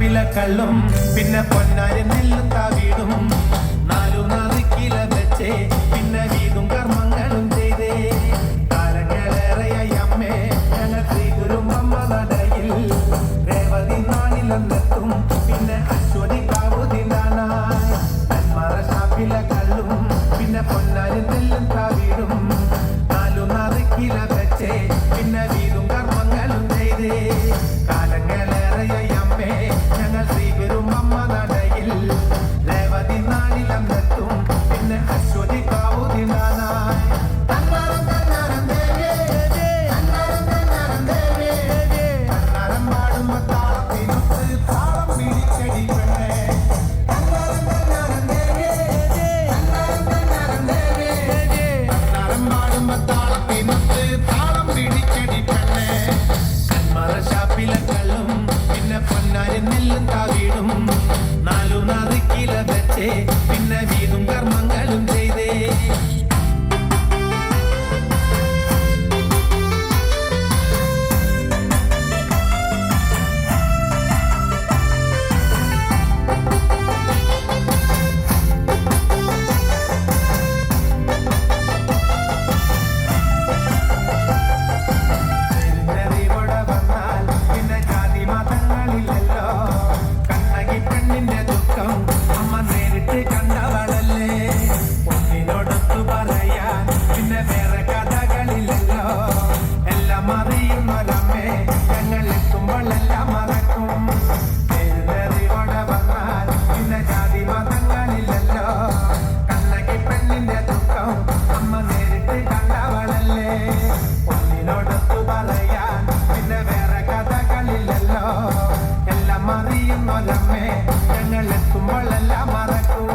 ഷാപ്പിലെ കള്ളും പിന്നെ പൊന്നാരി നെല്ലും താവീടും നാലു നാല് കില വെച്ചേ. പിന്നെ വീടും കർമ്മങ്ങളും ചെയ്തേ. കാലങ്ങളേറെയായി അമ്മേ. ഞങ്ങൾ ശ്രീ ഗുരുമമ്മ നടയിൽ രേവതി നാളിലെന്നെത്തും പിന്നെ അശ്വതി കാവുതിനാനായി അന്മറ ഷാപ്പിലെ കള്ളും. പിന്നെ പൊന്നാരി നെല്ലും താവീടും നാലു നാല് കില വെച്ചേ. പിന്നെ വീടും കർമ്മങ്ങളും ചെയ്തേ. കാലങ്ങളേറെയായി തെന്നിൽ താവിടും നാലു നറുക്കില വെച്ചേ മരമേ കണ്ണലെത്തുമ്പോഴെല്ലാം മറക്കും.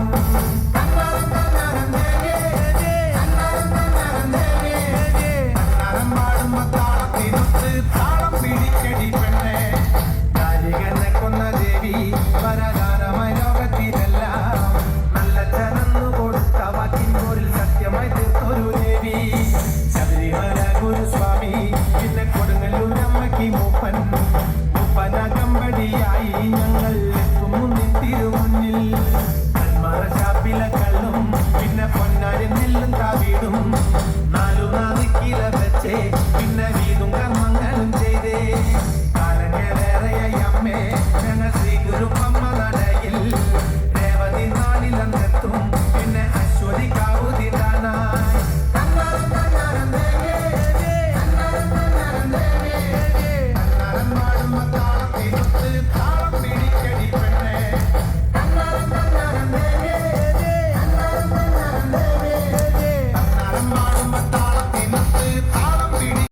ഗുരുസ്വാമി പിന്നെ കൊടുങ്ങല്ലൂരമ്മയ്ക്ക് മൂപ്പൻ. മൂപ്പന കമ്പടിയ minha vida um canal.